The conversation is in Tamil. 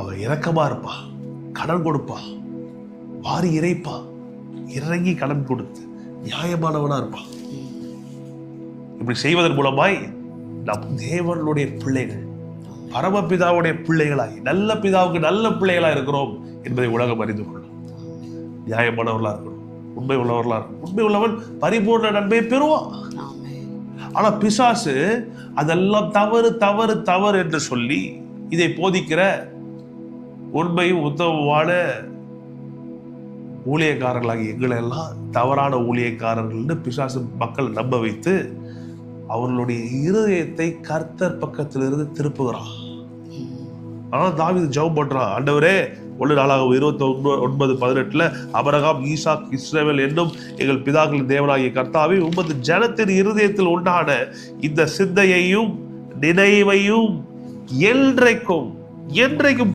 அவர் இறக்கமா இருப்பா கடன் கொடுப்பா வாரி இறைப்பா இறங்கி கடன் கொடுத்து நியாயமானவனா இருப்பா. இப்படி செய்வதன் மூலமாய் நம் தேவனுடைய பிள்ளைகள் பரமபிதாவுடைய பிள்ளைகளாய் நல்ல பிதாவுக்கு நல்ல பிள்ளைகளா இருக்கிறோம் என்பதை உலகம் அறிந்து கொள்ளும். நியாயமானவர்களா இருக்கணும் உண்மை உள்ளவர்களா இருக்கணும். உண்மை உள்ளவன் பரிபூர்ண நன்மையை பெறுவான். ஆமென் ஆனா பிசாசு அதெல்லாம் தவறு தவறு தவறு என்று சொல்லி இதை போதிக்கிற உண்மையும் உத்தமமான ஊழியக்காரர்களாகி எங்களை எல்லாம் தவறான ஊழியக்காரர்கள்னு பிசாசு மக்கள் நம்ப வைத்து அவர்களுடைய இருதயத்தை கர்த்தர் பக்கத்திலிருந்து திருப்புகிறான் ஆனால் தாவீது ஜெபம் பண்ணுறான் ஆண்டவரே ஒன்று நாளாக இருபத்தி ஒன்பது பதினெட்டில் அபரகாம் ஈசாக் இஸ்ரேவேல் என்னும் எங்கள் பிதாக்களின் தேவனாகிய கர்த்தாவே உமது ஜனத்தின் இருதயத்தில் உண்டான இந்த சிந்தையையும் நினைவையும் என்றைக்கும் என்றைக்கும்